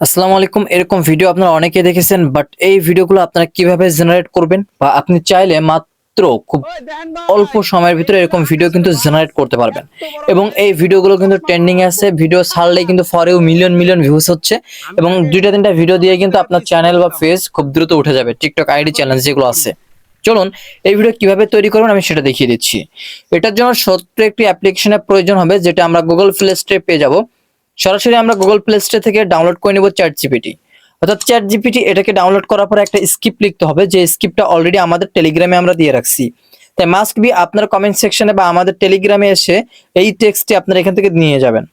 আসসালামু আলাইকুম। এরকম ভিডিও আপনারা অনেকে দেখেছেন বাট এই ভিডিওগুলো আপনারা কীভাবে জেনারেট করবেন বা আপনি চাইলে মাত্র খুব অল্প সময়ের ভিতরে এরকম ভিডিও কিন্তু জেনারেট করতে পারবেন। এবং এই ভিডিওগুলো কিন্তু ট্রেন্ডিং আছে। ভিডিও ছাড়লেই কিন্তু ফরেও মিলিয়ন মিলিয়ন ভিউজ হচ্ছে। এবং দুইটা তিনটা ভিডিও দিয়ে কিন্তু আপনার চ্যানেল বা পেজ খুব দ্রুত উঠে যাবে। টিকটক আইডি চ্যালেঞ্জ যেগুলো আছে। চলুন এই ভিডিও কীভাবে তৈরি করবেন আমি সেটা দেখিয়ে দিচ্ছি। এটার জন্য সত্য একটি অ্যাপ্লিকেশনের প্রয়োজন হবে যেটা আমরা গুগল প্লে স্টোরে পেয়ে যাব। সরাসরি আমরা গুগল প্লে স্টোর থেকে ডাউনলোড করে নেব চ্যাট জিপিটি অর্থাৎ চ্যাট জিপিটি এটাকে ডাউনলোড করার পরে একটা স্ক্রিপ্ট লিখতে হবে, যে স্ক্রিপ্টটা অলরেডি আমাদের টেলিগ্রামে আমরা দিয়ে রাখছি। তাই মাস্ক বি আপনার কমেন্ট সেকশনে বা আমাদের টেলিগ্রামে এসে এই টেক্সটটি আপনারা এখান থেকে নিয়ে যাবেন।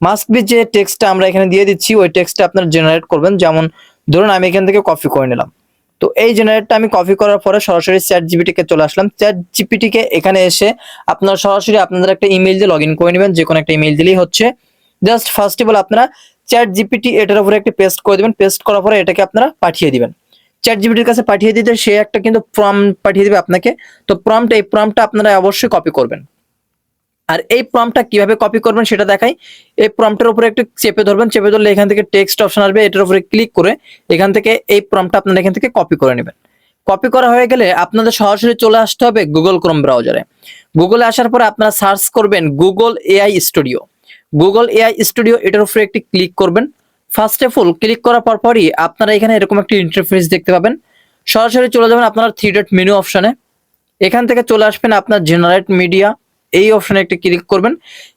মাস্ক বি যে টেক্সটটা আমরা এখানে দিয়ে দিচ্ছি, ওই টেক্সটটা আপনারা জেনারেট করবেন। যেমন ধরুন আমি এখান থেকে কপি করে নিলাম। তো এই জেনারেটটা আমি কপি করার পরে সরাসরি চ্যাট জিপিটিকে চলে আসলাম। চ্যাট জিপিটিকে এখানে এসে আপনারা সরাসরি আপনাদের একটা ইমেল দিয়ে লগ ইন করে নেবেন। যে কোনো একটা ইমেল দিলেই হচ্ছে। জাস্ট ফার্স্ট অফ অল আপনারা চ্যাট জিপিটি এটার উপরে একটা পেস্ট করে দিবেন। পেস্ট করার পরে এটাকে আপনারা পাঠিয়ে দিবেন। চ্যাট জিপিটির কাছে পাঠিয়ে দিতে সে একটা কিন্তু প্রম পাঠিয়ে দিবে আপনাকে। তো প্রম্পট এই প্রম্পটটা আপনারা অবশ্যই কপি করবেন। আর এই প্রম্পটটা কীভাবে কপি করবেন সেটা দেখাই। এই প্রম্পটের উপরে একটু চেপে ধরবেন। চেপে ধরলে এখান থেকে টেক্সট অপশন আসবে। এটার উপরে ক্লিক করে এখান থেকে এই প্রম্পটটা আপনারা এখান থেকে কপি করে নেবেন। কপি করা হয়ে গেলে আপনাদের সরাসরি চলে আসতে হবে গুগল ক্রোম ব্রাউজারে গুগলে আসার পরে আপনারা সার্চ করবেন Google AI studio Google AI studio এটার উপরে একটি ক্লিক করবেন। ফার্স্ট অফ অল ক্লিক করার পর পরই আপনারা এখানে এরকম একটি ইন্টারফেস দেখতে পাবেন। সরাসরি চলে যাবেন আপনার থ্রি ডট মেনু অপশানে এখান থেকে চলে আসবেন আপনার জেনারেট মিডিয়া এই অপশানে একটি ক্লিক করবেন।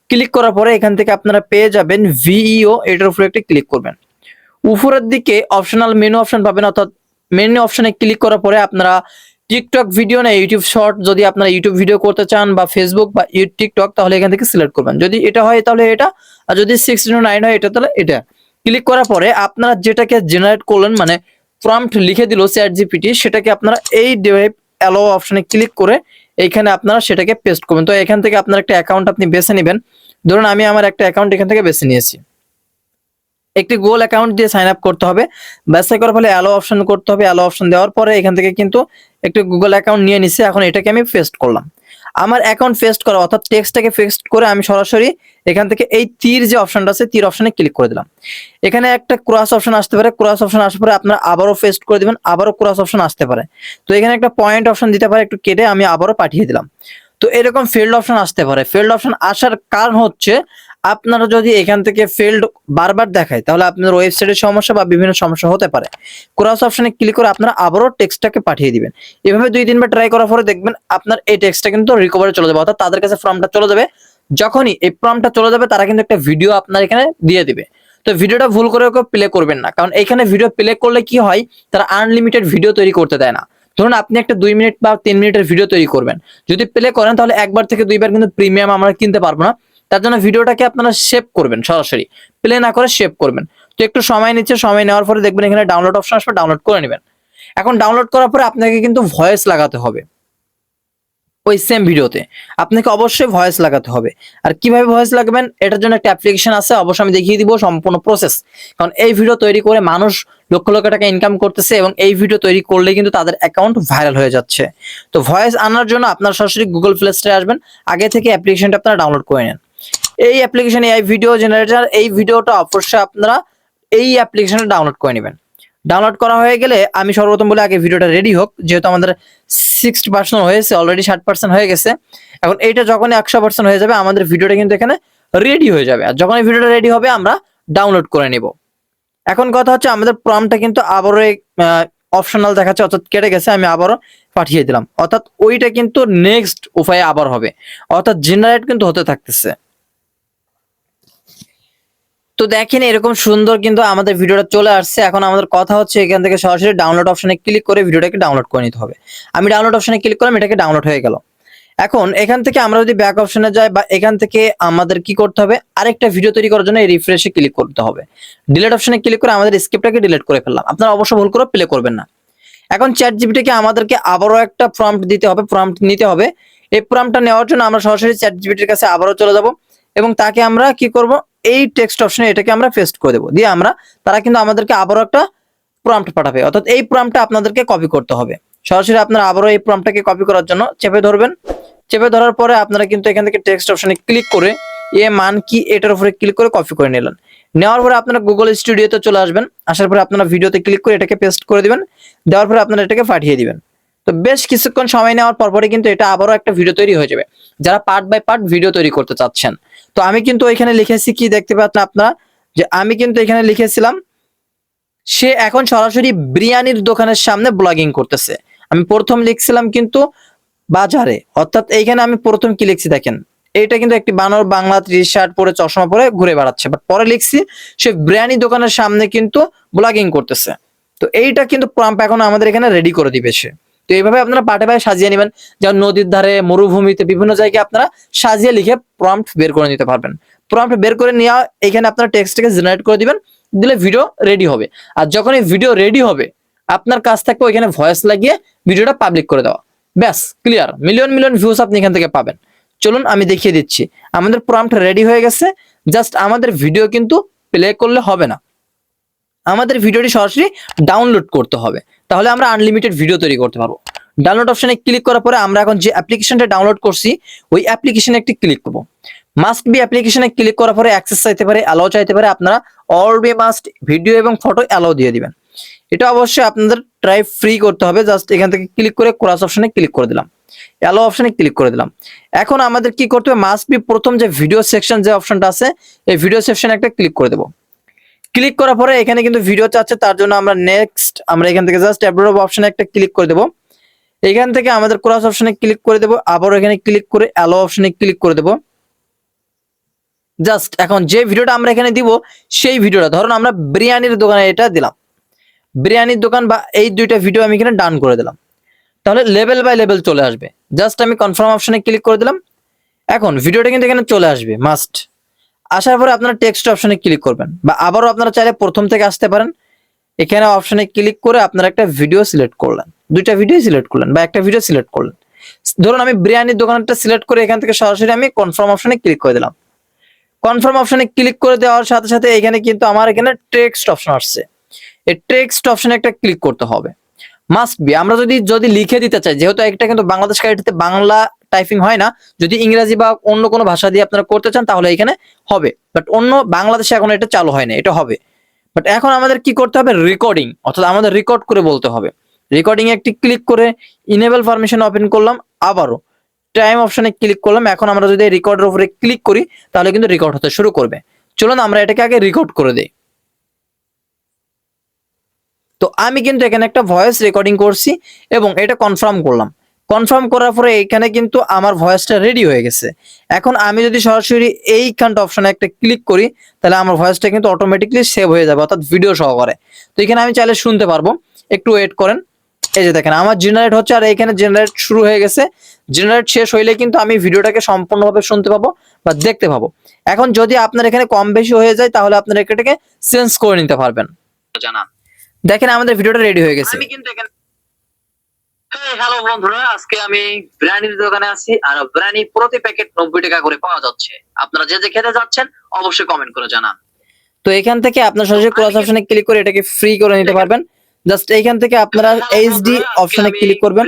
ক্লিক করার পরে এখান থেকে আপনারা পেয়ে যাবেন ভিইও এটার উপরে একটি ক্লিক করবেন। উপরের দিকে অপশনাল মেনু অপশন পাবেন, অর্থাৎ মেনু অপশানে ক্লিক করার পরে আপনারা টিকটক ভিডিও না ইউটিউব শর্ট যদি আপনারা ইউটিউব ভিডিও করতে চান বা ফেসবুক বা টিকটক তাহলে এখান থেকে সিলেক্ট করবেন। যদি এটা হয়, তাহলে এটা, আর যদি সিক্স নাইন হয়, এটা তাহলে এটা। ক্লিক করার পরে আপনারা যেটাকে জেনারেট করলেন মানে প্রম্পট লিখে দিল চ্যাট জিপিটি সেটাকে আপনারা এই অ্যালো অপশনে ক্লিক করে এইখানে আপনারা সেটাকে পেস্ট করবেন। তো এখান থেকে আপনার একটা অ্যাকাউন্ট আপনি বেছে নেবেন। ধরুন আমি আমার একটা অ্যাকাউন্ট এখান থেকে বেছে নিয়েছি। একটি গোল অ্যাকাউন্ট দিয়ে সাইন আপ করতে হবে। বাছাই করার ফলে অ্যালো অপশন করতে হবে। অ্যালো অপশন দেওয়ার পরে এখান থেকে কিন্তু একটি গুগল অ্যাকাউন্ট নিয়ে নিছে। এখন এটাকে আমি পেস্ট করলাম। আমার অ্যাকাউন্ট পেস্ট করা অর্থাৎ টেক্সটটাকে পেস্ট করে আমি সরাসরি এখান থেকে এই তীর যে অপশনটা আছে, তীর অপশনে ক্লিক করে দিলাম। এখানে একটা ক্রস অপশন আসতে পারে। ক্রস অপশন আসার পরে আপনারা আবারও পেস্ট করে দিবেন। আবারও ক্রস অপশন আসতে পারে। তো এখানে একটা পয়েন্ট অপশন দিতে পারে। একটু কেটে আমি আবারও পাঠিয়ে দিলাম। তো এরকম ফিল্ড অপশন আসতে পারে। ফিল্ড অপশন আসার কারণ হচ্ছে আপনারা যদি এখান থেকে ফিল্ড বারবার দেখায়, তাহলে আপনার ওয়েবসাইটের সমস্যা বা বিভিন্ন সমস্যা হতে পারে। ক্রস অপশনে ক্লিক করে আপনারা আবারও টেক্সটটাকে পাঠিয়ে দিবেন। এভাবে দুই, তিনবার ট্রাই করার পরে দেখবেন আপনার এই টেক্সটটা কিন্তু রিকভারে চলে যাবে, অর্থাৎ তাদের কাছে ফর্মটা চলে যাবে। যখনই এই ফর্মটা চলে যাবে, তারা কিন্তু একটা ভিডিও আপনার এখানে দিয়ে দিবে। তো ভিডিওটা ভুল করে কেউ প্লে করবেন না, কারণ এখানে ভিডিও প্লে করলে কি হয়, তারা আনলিমিটেড ভিডিও তৈরি করতে দেয় না। ধরুন আপনি একটা দুই মিনিট বা তিন মিনিটের ভিডিও তৈরি করবেন। যদি প্লে করেন, তাহলে একবার থেকে দুইবার কিন্তু প্রিমিয়াম আমরা কিনতে পারব না। তার জন্য ভিডিওটাকে আপনারা সেভ করবেন সরাসরি। প্লে না করে সেভ করবেন। তো একটু সময় নিচ্ছে, সময় নেওয়ার পরে দেখবেন এখানে ডাউনলোড অপশন আসবে ডাউনলোড করে নেবেন। এখন ডাউনলোড করার পরে আপনাকে কিন্তু ভয়েস লাগাতে হবে। ওই সেম ভিডিওতে। আপনাকে অবশ্যই ভয়েস লাগাতে হবে। আর কীভাবে ভয়েস লাগবেন? এটার জন্য একটা অ্যাপ্লিকেশন আছে, অবশ্যই আমি দেখিয়ে দিব সম্পূর্ণ প্রসেস কারণ এই ভিডিও তৈরি করে মানুষ লক্ষ লক্ষ টাকা ইনকাম করতেছে এবং এই ভিডিও তৈরি করলে কিন্তু তাদের অ্যাকাউন্ট ভাইরাল হয়ে যাচ্ছে। তো ভয়েস আনার জন্য আপনার সরাসরি গুগল প্লে স্টোরে আসবেন। আগে থেকে অ্যাপ্লিকেশনটা আপনারা ডাউনলোড করে নেন। এই অ্যাপ্লিকেশন এই ভিডিও জেনারেটর এই ভিডিওটা অবশ্যই আপনারা এই অ্যাপ্লিকেশনটা ডাউনলোড করে নেবেন। ডাউনলোড করা হয়ে গেলে আমি সর্বপ্রথম বলে আগে ভিডিওটা রেডি হোক, যেহেতু আমাদের সিক্সটি পার্সেন্ট হয়েছে অলরেডি ষাট পার্সেন্ট হয়ে গেছে। এখন এইটা যখনই একশো পার্সেন্ট হয়ে যাবে, আমাদের ভিডিওটা কিন্তু এখানে রেডি হয়ে যাবে। আর যখন এই ভিডিওটা রেডি হবে, আমরা ডাউনলোড করে নেব। এখন কথা হচ্ছে, আমাদের প্রমটা কিন্তু আবারও অপশনাল দেখাচ্ছে, অর্থাৎ কেটে গেছে, আমি আবারও পাঠিয়ে দিলাম। অর্থাৎ ওইটা কিন্তু নেক্সট উপায়ে আবার হবে। অর্থাৎ জেনারেট কিন্তু হতে থাকতেছে। তো দেখেন এরকম সুন্দর কিন্তু আমাদের ভিডিওটা চলে আসছে। এখন আমাদের কথা হচ্ছে এখান থেকে সরাসরি ডাউনলোড অপশনে ক্লিক করে ভিডিওটাকে ডাউনলোড করে নিতে হবে। আমি ডাউনলোড অপশনে ক্লিক করলাম, এটাকে ডাউনলোড হয়ে গেল। এখন এখান থেকে আমরা যদি ব্যাক অপশনে যাই বা এখান থেকে আমাদের কি করতে হবে? আরেকটা ভিডিও তৈরি করার জন্য রিফ্রেশে ক্লিক করতে হবে। ডিলেট অপশনে ক্লিক করে আমাদের স্ক্রিপ্টটাকে ডিলিট করে ফেললাম। আপনারা অবশ্য ভুল করে প্লে করবেন না। এখন চ্যাট জিপিটিকে আমাদেরকে আবারও একটা প্রম্পট দিতে হবে প্রম্পট নিতে হবে। এই প্রম্পটটা নেওয়ার জন্য আমরা সরাসরি চ্যাট জিপিটির কাছে আবারও চলে যাব এবং তাকে আমরা কি করব? এই টেক্সট অপশনে এটাকে আমরা পেস্ট করে দেবো। দিয়ে আমরা, তারা কিন্তু আমাদেরকে আবারও একটা প্রম্পট পাঠাবে। অর্থাৎ এই প্রম্পটটা আপনাদেরকে কপি করতে হবে। সরাসরি আপনারা আবারও এই প্রম্পটটাকে কপি করার জন্য চেপে ধরবেন। চেপে ধরার পরে আপনারা কিন্তু এখান থেকে টেক্সট অপশনে ক্লিক করে এ মান কি এটার উপরে ক্লিক করে কপি করে নিলেন। নেওয়ার পরে আপনারা গুগল স্টুডিওতে চলে আসবেন। আসার পরে আপনারা ভিডিওতে ক্লিক করে এটাকে পেস্ট করে দিবেন। দেওয়ার পরে আপনারা এটাকে পাঠিয়ে দিবেন। তো বেশ কিছুক্ষণ সময় নেওয়ার পরপরই কিন্তু এটা আবারও একটা ভিডিও তৈরি হয়ে যাবে। যারা পার্ট বাই পার্ট ভিডিও তৈরি করতে চাচ্ছেন। তো আমি কিন্তু এখানে লিখেছি কি দেখতে পাচ্ছেন আপনারা? যে আমি কিন্তু এখানে লিখেছিলাম, সে এখন সরাসরি বিরিয়ানির দোকানের সামনে ব্লগিং করতেছে। আমি প্রথম লিখছিলাম কিন্তু বাজারে। অর্থাৎ এইখানে আমি প্রথম কি লিখছি দেখেন? এটা কিন্তু একটি বানর বাংলা টি শার্ট পরে চশমা পরে ঘুরে বেড়াচ্ছে। বাট পরে লিখছি, সে বিরিয়ানি দোকানের সামনে কিন্তু ব্লগিং করতেছে। তো এইটা কিন্তু প্রম্প এখন আমাদের এখানে রেডি করে দিবে সে। তো এইভাবে আপনারা পাটে পায়ে সাজিয়ে নেবেন। যেমন নদীর ধারে, মরুভূমিতে বিভিন্ন জায়গায় আপনারা সাজিয়ে লিখে প্রম্পট বের করে নিতে পারবেন। প্রম্পট বের করে নেওয়া, এখানে আপনারা টেক্সটটাকে জেনারেট করে দিবেন, দিলে ভিডিও রেডি হবে। আর যখন এই ভিডিও রেডি হবে, আপনার কাছ থেকে ওইখানে ভয়েস লাগিয়ে ভিডিওটা পাবলিক করে দেওয়া। ব্যাস ক্লিয়ার মিলিয়ন মিলিয়ন ভিউজ আপনি এখান থেকে পাবেন। চলুন আমি দেখিয়ে দিচ্ছি। আমাদের প্রম্পট রেডি হয়ে গেছে। জাস্ট আমাদের ভিডিও কিন্তু প্লে করলে হবে না। আমাদের ভিডিওটি সরাসরি ডাউনলোড করতে হবে। তাহলে আমরা আনলিমিটেড ভিডিও তৈরি করতে পারব। ডাউনলোড অপশনে ক্লিক করার পরে আমরা এখন যে অ্যাপ্লিকেশনটা ডাউনলোড করছি, ওই অ্যাপ্লিকেশনে একটি ক্লিক করব। মাস্ট বি অ্যাপ্লিকেশনে ক্লিক করার পরে অ্যাক্সেস চাইতে পারে অ্যালাও চাইতে পারে, আপনারা অল বি মাস্ট ভিডিও এবং ফটো অ্যালাও দিয়ে দিবেন। এটা অবশ্যই আপনাদের ট্রাই ফ্রি করতে হবে জাস্ট এখান থেকে ক্লিক করে ক্লাস অপশনে ক্লিক করে দিলাম। অ্যালো অপশনে ক্লিক করে দিলাম। এখন আমাদের কি করতে হবে মাস্ট বি প্রথম যে ভিডিও সেকশন যে অপশনটা আছে, এই ভিডিও সেকশনে একটা ক্লিক করে দেবো। ক্লিক করার পরে এখানে কিন্তু ভিডিও চাচ্ছে, তার জন্য আমরা নেক্সট আমরা এখান থেকে জাস্ট অ্যাপ্রুভ অপশনে একটা ক্লিক করে দেবো। এখান থেকে আমাদের ক্রস অপশনে ক্লিক করে দেবো আবার এখানে ক্লিক করে অ্যালো অপশনে ক্লিক করে দেবো। জাস্ট এখন যে ভিডিওটা আমরা এখানে দিব, সেই ভিডিওটা ধরুন আমরা বিরিয়ানির দোকানে এটা দিলাম। বিরিয়ানির দোকান বা এই দুইটা ভিডিও আমি এখানে ডান করে দিলাম। তাহলে লেভেল বাই লেভেল চলে আসবে। জাস্ট আমি কনফার্ম অপশনে ক্লিক করে দিলাম। এখন ভিডিওটা কিন্তু এখানে চলে আসবে মাস্ট আসার পরে আপনারা টেক্সট অপশনে ক্লিক করবেন বা আবারও আপনারা চাইলে প্রথম থেকে আসতে পারেন। এখানে অপশনে ক্লিক করে আপনারা একটা ভিডিও সিলেক্ট করলেন। দুইটা ভিডিও সিলেক্ট করলেন বা একটা ভিডিও সিলেক্ট করলেন। ধরুন আমি বিরিয়ানির দোকানটা সিলেক্ট করে এখান থেকে সরাসরি আমি কনফার্ম অপশনে ক্লিক করে দিলাম। কনফার্ম অপশনে ক্লিক করে দেওয়ার সাথে সাথে এখানে কিন্তু আমার এখানে টেক্সট অপশন আসছে। এই টেক্সট অপশনে একটা ক্লিক করতে হবে। মাস্ট বি আমরা যদি যদি লিখে দিতে চাই, যেহেতু একটা কিন্তু বাংলাদেশ কারিটিতে বাংলা টাইপিং হয় না। যদি ইংরেজি বা অন্য কোনো ভাষা দিয়ে আপনারা করতে চান, তাহলে এখানে হবে। বাট অন্য বাংলাদেশে এখন এটা চালু হয় না, এটা হবে। বাট এখন আমাদের কি করতে হবে? রেকর্ডিং অর্থাৎ আমাদের রেকর্ড করে বলতে হবে। রেকর্ডিং একটি ক্লিক করে ইনেবল পারমিশন ওপেন করলাম, আবারও। টাইম অপশনে ক্লিক করলাম, এখন আমরা যদি রেকর্ডের উপরে ক্লিক করি, তাহলে কিন্তু রেকর্ড হতে শুরু করবে। চলুন আমরা এটাকে আগে রেকর্ড করে দেই। তো আমি কিন্তু এখানে একটা ভয়েস রেকর্ডিং করছি এবং এটা কনফার্ম করলাম। কনফার্ম করার পরে এখানে কিন্তু আমার ভয়েসটা রেডি হয়ে গেছে। এখন আমি যদি সরাসরি এইখানটা অপশনে একটা ক্লিক করি তাহলে আমার ভয়েসটা কিন্তু অটোমেটিকলি সেভ হয়ে যাবে অর্থাৎ ভিডিও সহকারে। তো এখানে আমি চাইলে শুনতে পারব। একটু ওয়েট করেন। এই যে দেখেন আমার জেনারেট হচ্ছে আর এখানে জেনারেট শুরু হয়ে গেছে। জেনারেট শেষ হইলে কিন্তু আমি ভিডিওটাকে সম্পূর্ণভাবে শুনতে পাবো বা দেখতে পাবো। এখন যদি আপনার এখানে কম বেশি হয়ে যায় তাহলে আপনার এটাকে চেঞ্জ করে নিতে পারবেন। জানা দেখেন আমাদের ভিডিওটা রেডি হয়ে গেছে। আমি কিন্তু এখানে হ্যালো বন্ধুরা আজকে আমি বিরিয়ানির দোকানে আছি আর প্রতি প্যাকেট নব্বই টাকা করে পাওয়া যাচ্ছে। আপনারা যে যে খেতে যাচ্ছেন অবশ্যই কমেন্ট করে জানান। তো এখান থেকে আপনার সরাসরি ক্রস অপশনে ক্লিক করে এটাকে ফ্রি করে নিতে পারবেন। জাস্ট এইখান থেকে আপনারা এইচডি অপশনে ক্লিক করবেন।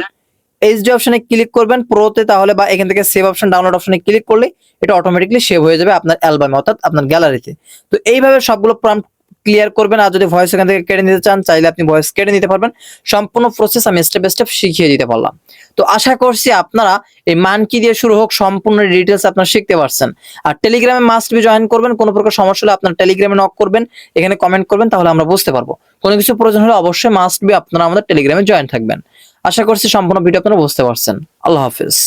এইচডি অপশনে ক্লিক করবেন প্রোতে তাহলে বা এখান থেকে সেভ অপশন ডাউনলোড অপশনে ক্লিক করলে এটা অটোমেটিকলি সেভ হয়ে যাবে আপনার অ্যালবামে অর্থাৎ আপনার গ্যালারিতে তো। এইভাবে সবগুলো প্রম্পট ক্লিয়ার করবেন আর যদি ভয়েস এখান থেকে কেটে নিতে চান, চাইলে আপনি ভয়েস কেটে নিতে পারবেন। সম্পূর্ণ প্রসেস আমি স্টেপ স্টেপ শিখিয়ে দিতে পারলাম তো আশা করছি আপনারা এই মান কি দিয়ে শুরু হোক, সম্পূর্ণ ডিটেলস আপনারা শিখতে পারছেন। আর টেলিগ্রামে মাস্ট বি জয়েন করবেন, কোনো প্রকার সমস্যা হলে আপনার টেলিগ্রামে নক করবেন, এখানে কমেন্ট করবেন, তাহলে আমরা বুঝতে পারব। কোনো কিছু প্রয়োজন হলে অবশ্যই মাস্ট বি আপনারা আমাদের টেলিগ্রামে জয়েন থাকবেন। আশা করছি সম্পূর্ণ ভিডিও আপনারা বুঝতে পারছেন। আল্লাহ হাফিজ।